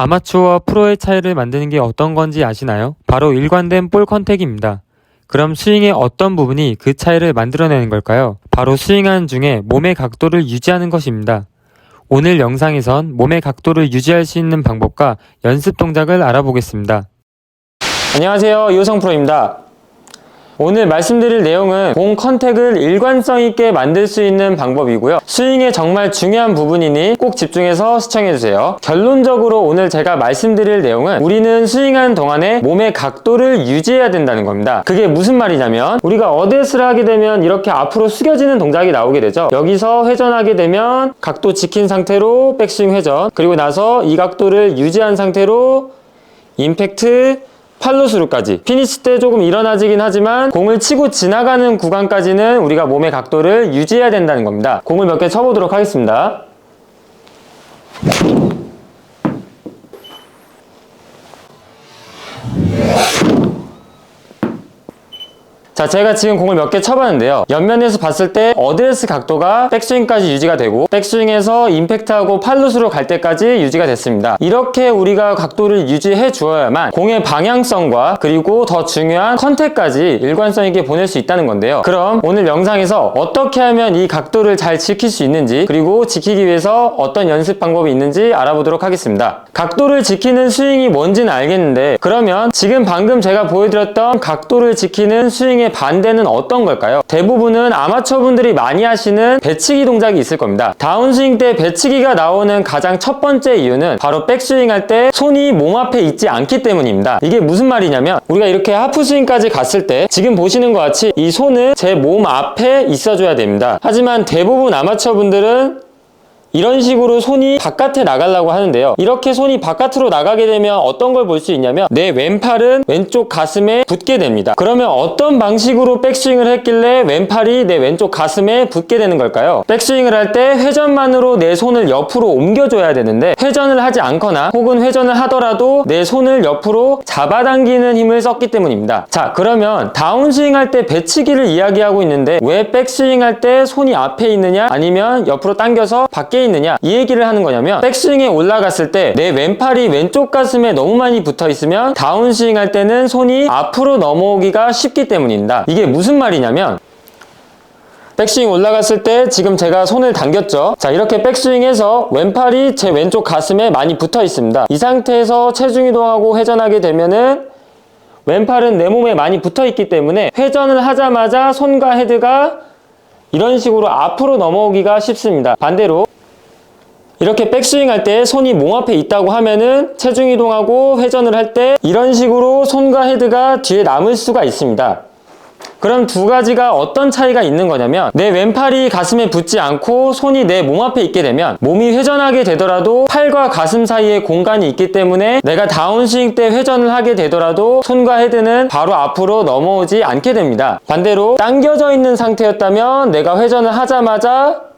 아마추어와 프로의 차이를 만드는 게 어떤 건지 아시나요? 바로 일관된 볼 컨택입니다. 그럼 스윙의 어떤 부분이 그 차이를 만들어내는 걸까요? 바로 스윙하는 중에 몸의 각도를 유지하는 것입니다. 오늘 영상에선 몸의 각도를 유지할 수 있는 방법과 연습 동작을 알아보겠습니다. 안녕하세요. 이호성 프로입니다. 오늘 말씀드릴 내용은 공 컨택을 일관성 있게 만들 수 있는 방법이고요. 스윙에 정말 중요한 부분이니 꼭 집중해서 시청해주세요. 결론적으로 오늘 제가 말씀드릴 내용은 우리는 스윙하는 동안에 몸의 각도를 유지해야 된다는 겁니다. 그게 무슨 말이냐면 우리가 어드레스를 하게 되면 이렇게 앞으로 숙여지는 동작이 나오게 되죠. 여기서 회전하게 되면 각도 지킨 상태로 백스윙 회전 그리고 나서 이 각도를 유지한 상태로 임팩트 팔로스루까지. 피니시 때 조금 일어나지긴 하지만 공을 치고 지나가는 구간까지는 우리가 몸의 각도를 유지해야 된다는 겁니다. 공을 몇 개 쳐보도록 하겠습니다 자, 제가 지금 공을 몇 개 쳐봤는데요. 옆면에서 봤을 때 어드레스 각도가 백스윙까지 유지가 되고 백스윙에서 임팩트하고 팔루스로 갈 때까지 유지가 됐습니다. 이렇게 우리가 각도를 유지해 주어야만 공의 방향성과 그리고 더 중요한 컨택까지 일관성 있게 보낼 수 있다는 건데요. 그럼 오늘 영상에서 어떻게 하면 이 각도를 잘 지킬 수 있는지 그리고 지키기 위해서 어떤 연습 방법이 있는지 알아보도록 하겠습니다. 각도를 지키는 스윙이 뭔지는 알겠는데 그러면 지금 방금 제가 보여드렸던 각도를 지키는 스윙의 반대는 어떤 걸까요? 대부분은 아마추어 분들이 많이 하시는 배치기 동작이 있을 겁니다. 다운스윙 때 배치기가 나오는 가장 첫 번째 이유는 바로 백스윙 할 때 손이 몸 앞에 있지 않기 때문입니다. 이게 무슨 말이냐면 우리가 이렇게 하프스윙까지 갔을 때 지금 보시는 것 같이 이 손은 제 몸 앞에 있어줘야 됩니다. 하지만 대부분 아마추어 분들은 이런 식으로 손이 바깥에 나가려고 하는데요. 이렇게 손이 바깥으로 나가게 되면 어떤 걸 볼 수 있냐면 내 왼팔은 왼쪽 가슴에 붙게 됩니다. 그러면 어떤 방식으로 백스윙을 했길래 왼팔이 내 왼쪽 가슴에 붙게 되는 걸까요? 백스윙을 할 때 회전만으로 내 손을 옆으로 옮겨줘야 되는데 회전을 하지 않거나 혹은 회전을 하더라도 내 손을 옆으로 잡아당기는 힘을 썼기 때문입니다. 자 그러면 다운스윙 할 때 배치기를 이야기하고 있는데 왜 백스윙 할 때 손이 앞에 있느냐 아니면 옆으로 당겨서 밖에 있느냐? 이 얘기를 하는 거냐면 백스윙에 올라갔을 때 내 왼팔이 왼쪽 가슴에 너무 많이 붙어 있으면 다운스윙 할 때는 손이 앞으로 넘어오기가 쉽기 때문입니다. 이게 무슨 말이냐면 백스윙 올라갔을 때 지금 제가 손을 당겼죠? 자 이렇게 백스윙해서 왼팔이 제 왼쪽 가슴에 많이 붙어 있습니다. 이 상태에서 체중 이동하고 회전하게 되면은 왼팔은 내 몸에 많이 붙어 있기 때문에 회전을 하자마자 손과 헤드가 이런 식으로 앞으로 넘어오기가 쉽습니다. 반대로 이렇게 백스윙 할 때 손이 몸 앞에 있다고 하면은 체중 이동하고 회전을 할 때 이런 식으로 손과 헤드가 뒤에 남을 수가 있습니다. 그럼 두 가지가 어떤 차이가 있는 거냐면 내 왼팔이 가슴에 붙지 않고 손이 내 몸 앞에 있게 되면 몸이 회전하게 되더라도 팔과 가슴 사이에 공간이 있기 때문에 내가 다운스윙 때 회전을 하게 되더라도 손과 헤드는 바로 앞으로 넘어오지 않게 됩니다. 반대로 당겨져 있는 상태였다면 내가 회전을 하자마자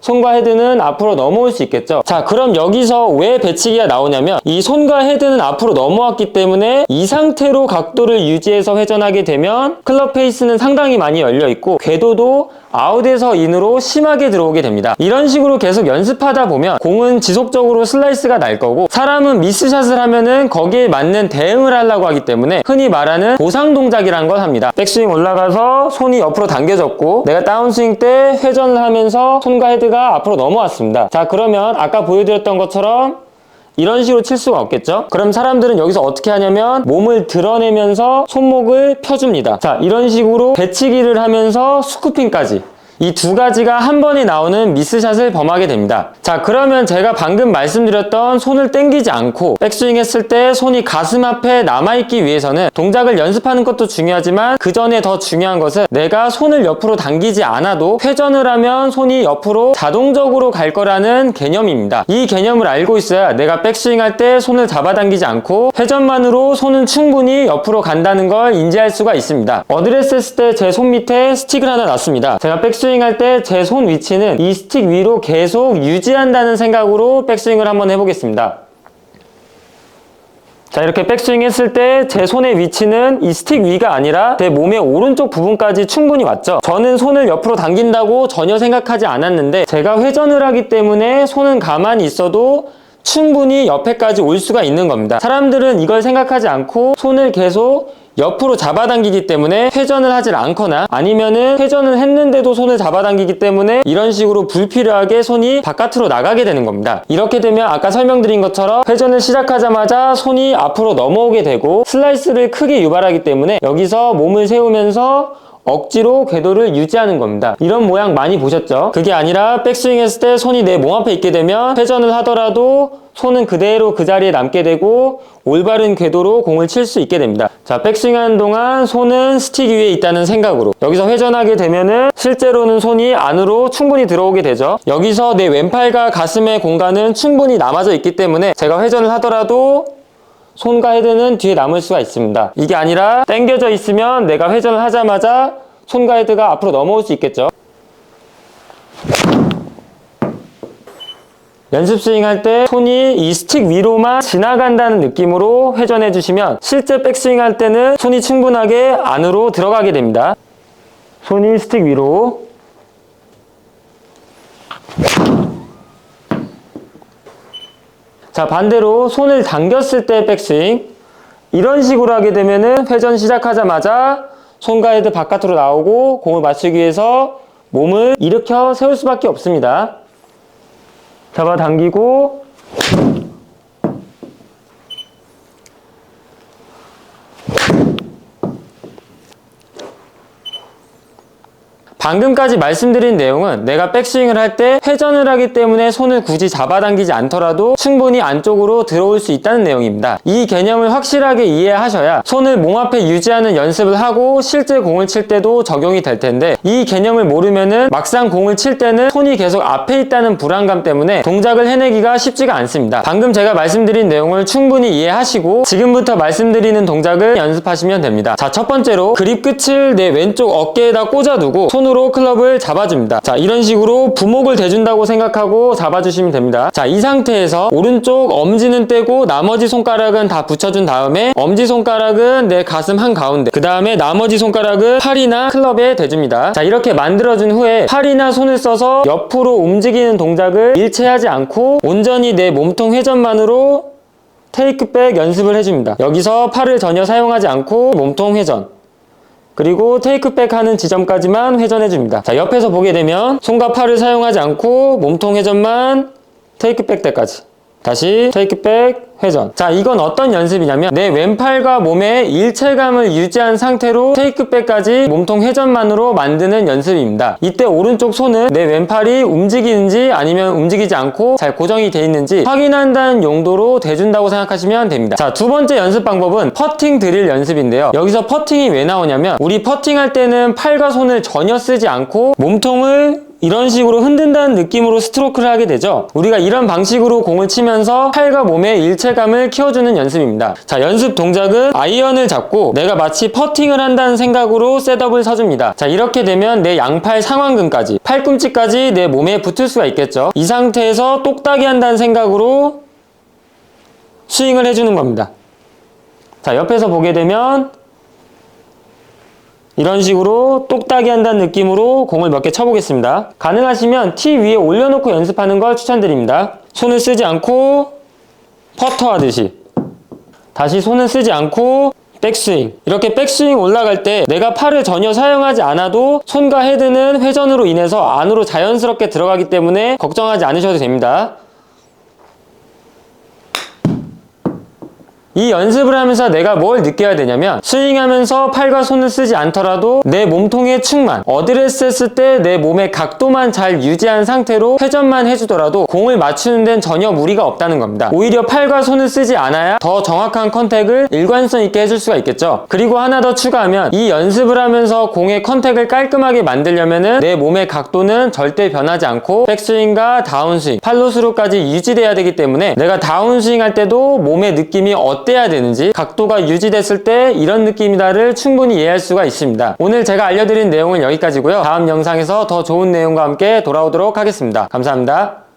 손과 헤드는 앞으로 넘어올 수 있겠죠. 자 그럼 여기서 왜 배치기가 나오냐면 이 손과 헤드는 앞으로 넘어왔기 때문에 이 상태로 각도를 유지해서 회전하게 되면 클럽 페이스는 상당히 많이 열려 있고 궤도도 아웃에서 인으로 심하게 들어오게 됩니다 이런 식으로 계속 연습하다 보면 공은 지속적으로 슬라이스가 날 거고 사람은 미스샷을 하면은 거기에 맞는 대응을 하려고 하기 때문에 흔히 말하는 보상 동작이라는 걸 합니다 백스윙 올라가서 손이 옆으로 당겨졌고 내가 다운스윙 때 회전을 하면서 손과 헤드 가 앞으로 넘어왔습니다. 자 그러면 아까 보여드렸던 것처럼 이런 식으로 칠 수가 없겠죠? 그럼 사람들은 여기서 어떻게 하냐면 몸을 드러내면서 손목을 펴줍니다. 자 이런 식으로 배치기를 하면서 스쿠핑까지 이 두 가지가 한 번에 나오는 미스샷을 범하게 됩니다. 자, 그러면 제가 방금 말씀드렸던 손을 땡기지 않고 백스윙 했을 때 손이 가슴 앞에 남아있기 위해서는 동작을 연습하는 것도 중요하지만 그 전에 더 중요한 것은 내가 손을 옆으로 당기지 않아도 회전을 하면 손이 옆으로 자동적으로 갈 거라는 개념입니다. 이 개념을 알고 있어야 내가 백스윙 할 때 손을 잡아당기지 않고 회전만으로 손은 충분히 옆으로 간다는 걸 인지할 수가 있습니다. 어드레스 했을 때 제 손 밑에 스틱을 하나 놨습니다. 제가 백스윙 백스윙 할 때 제 손 위치는 이 스틱 위로 계속 유지한다는 생각으로 백스윙을 한번 해보겠습니다. 자 이렇게 백스윙 했을 때 제 손의 위치는 이 스틱 위가 아니라 제 몸의 오른쪽 부분까지 충분히 왔죠 저는 손을 옆으로 당긴다고 전혀 생각하지 않았는데 제가 회전을 하기 때문에 손은 가만히 있어도 충분히 옆에까지 올 수가 있는 겁니다. 사람들은 이걸 생각하지 않고 손을 계속 옆으로 잡아당기기 때문에 회전을 하질 않거나 아니면은 회전을 했는데도 손을 잡아당기기 때문에 이런 식으로 불필요하게 손이 바깥으로 나가게 되는 겁니다. 이렇게 되면 아까 설명드린 것처럼 회전을 시작하자마자 손이 앞으로 넘어오게 되고 슬라이스를 크게 유발하기 때문에 여기서 몸을 세우면서 억지로 궤도를 유지하는 겁니다. 이런 모양 많이 보셨죠? 그게 아니라 백스윙 했을 때 손이 내 몸 앞에 있게 되면 회전을 하더라도 손은 그대로 그 자리에 남게 되고 올바른 궤도로 공을 칠 수 있게 됩니다. 자, 백스윙 하는 동안 손은 스틱 위에 있다는 생각으로 여기서 회전하게 되면은 실제로는 손이 안으로 충분히 들어오게 되죠. 여기서 내 왼팔과 가슴의 공간은 충분히 남아져 있기 때문에 제가 회전을 하더라도 손과 헤드는 뒤에 남을 수가 있습니다. 이게 아니라 당겨져 있으면 내가 회전을 하자마자 손과 헤드가 앞으로 넘어올 수 있겠죠. 연습 스윙 할 때 손이 이 스틱 위로만 지나간다는 느낌으로 회전해 주시면 실제 백스윙 할 때는 손이 충분하게 안으로 들어가게 됩니다. 손이 스틱 위로 자 반대로 손을 당겼을 때 백스윙 이런 식으로 하게 되면은 회전 시작하자마자 손과 헤드 바깥으로 나오고 공을 맞추기 위해서 몸을 일으켜 세울 수밖에 없습니다. 잡아당기고 방금까지 말씀드린 내용은 내가 백스윙을 할 때 회전을 하기 때문에 손을 굳이 잡아당기지 않더라도 충분히 안쪽으로 들어올 수 있다는 내용입니다. 이 개념을 확실하게 이해하셔야 손을 몸 앞에 유지하는 연습을 하고 실제 공을 칠 때도 적용이 될 텐데 이 개념을 모르면은 막상 공을 칠 때는 손이 계속 앞에 있다는 불안감 때문에 동작을 해내기가 쉽지가 않습니다. 방금 제가 말씀드린 내용을 충분히 이해하시고 지금부터 말씀드리는 동작을 연습하시면 됩니다. 자, 첫 번째로 그립 끝을 내 왼쪽 어깨에다 꽂아두고 손으로 클럽을 잡아줍니다. 자, 이런 식으로 부목을 대준다고 생각하고 잡아주시면 됩니다. 자, 이 상태에서 오른쪽 엄지는 떼고 나머지 손가락은 다 붙여준 다음에 엄지 손가락은 내 가슴 한가운데 그 다음에 나머지 손가락은 팔이나 클럽에 대줍니다. 자, 이렇게 만들어준 후에 팔이나 손을 써서 옆으로 움직이는 동작을 일체하지 않고 온전히 내 몸통 회전만으로 테이크백 연습을 해줍니다. 여기서 팔을 전혀 사용하지 않고 몸통 회전. 그리고 테이크백 하는 지점까지만 회전해줍니다. 자, 옆에서 보게 되면 손과 팔을 사용하지 않고 몸통 회전만 테이크백 때까지. 다시 테이크 백 회전. 자, 이건 어떤 연습이냐면 내 왼팔과 몸의 일체감을 유지한 상태로 테이크백까지 몸통 회전만으로 만드는 연습입니다. 이때 오른쪽 손은 내 왼팔이 움직이는지 아니면 움직이지 않고 잘 고정이 돼 있는지 확인한다는 용도로 대준다고 생각하시면 됩니다. 자, 두 번째 연습 방법은 퍼팅 드릴 연습인데요. 여기서 퍼팅이 왜 나오냐면 우리 퍼팅할 때는 팔과 손을 전혀 쓰지 않고 몸통을 이런 식으로 흔든다는 느낌으로 스트로크를 하게 되죠. 우리가 이런 방식으로 공을 치면서 팔과 몸의 일체감을 키워주는 연습입니다. 자, 연습 동작은 아이언을 잡고 내가 마치 퍼팅을 한다는 생각으로 셋업을 서줍니다. 자, 이렇게 되면 내 양팔 상완근까지, 팔꿈치까지 내 몸에 붙을 수가 있겠죠. 이 상태에서 똑딱이 한다는 생각으로 스윙을 해주는 겁니다. 자, 옆에서 보게 되면 이런 식으로 똑딱이 한다는 느낌으로 공을 몇 개 쳐보겠습니다. 가능하시면 티 위에 올려놓고 연습하는 걸 추천드립니다. 손을 쓰지 않고 퍼터 하듯이 다시 손을 쓰지 않고 백스윙 이렇게 백스윙 올라갈 때 내가 팔을 전혀 사용하지 않아도 손과 헤드는 회전으로 인해서 안으로 자연스럽게 들어가기 때문에 걱정하지 않으셔도 됩니다. 이 연습을 하면서 내가 뭘 느껴야 되냐면 스윙하면서 팔과 손을 쓰지 않더라도 내 몸통의 축만 어드레스 했을 때 내 몸의 각도만 잘 유지한 상태로 회전만 해주더라도 공을 맞추는 데는 전혀 무리가 없다는 겁니다. 오히려 팔과 손을 쓰지 않아야 더 정확한 컨택을 일관성 있게 해줄 수가 있겠죠. 그리고 하나 더 추가하면 이 연습을 하면서 공의 컨택을 깔끔하게 만들려면은 내 몸의 각도는 절대 변하지 않고 백스윙과 다운스윙 팔로스루까지 유지돼야 되기 때문에 내가 다운스윙 할 때도 몸의 느낌이 어때야 되는지 각도가 유지됐을 때 이런 느낌이다를 충분히 이해할 수가 있습니다. 오늘 제가 알려드린 내용은 여기까지고요. 다음 영상에서 더 좋은 내용과 함께 돌아오도록 하겠습니다. 감사합니다.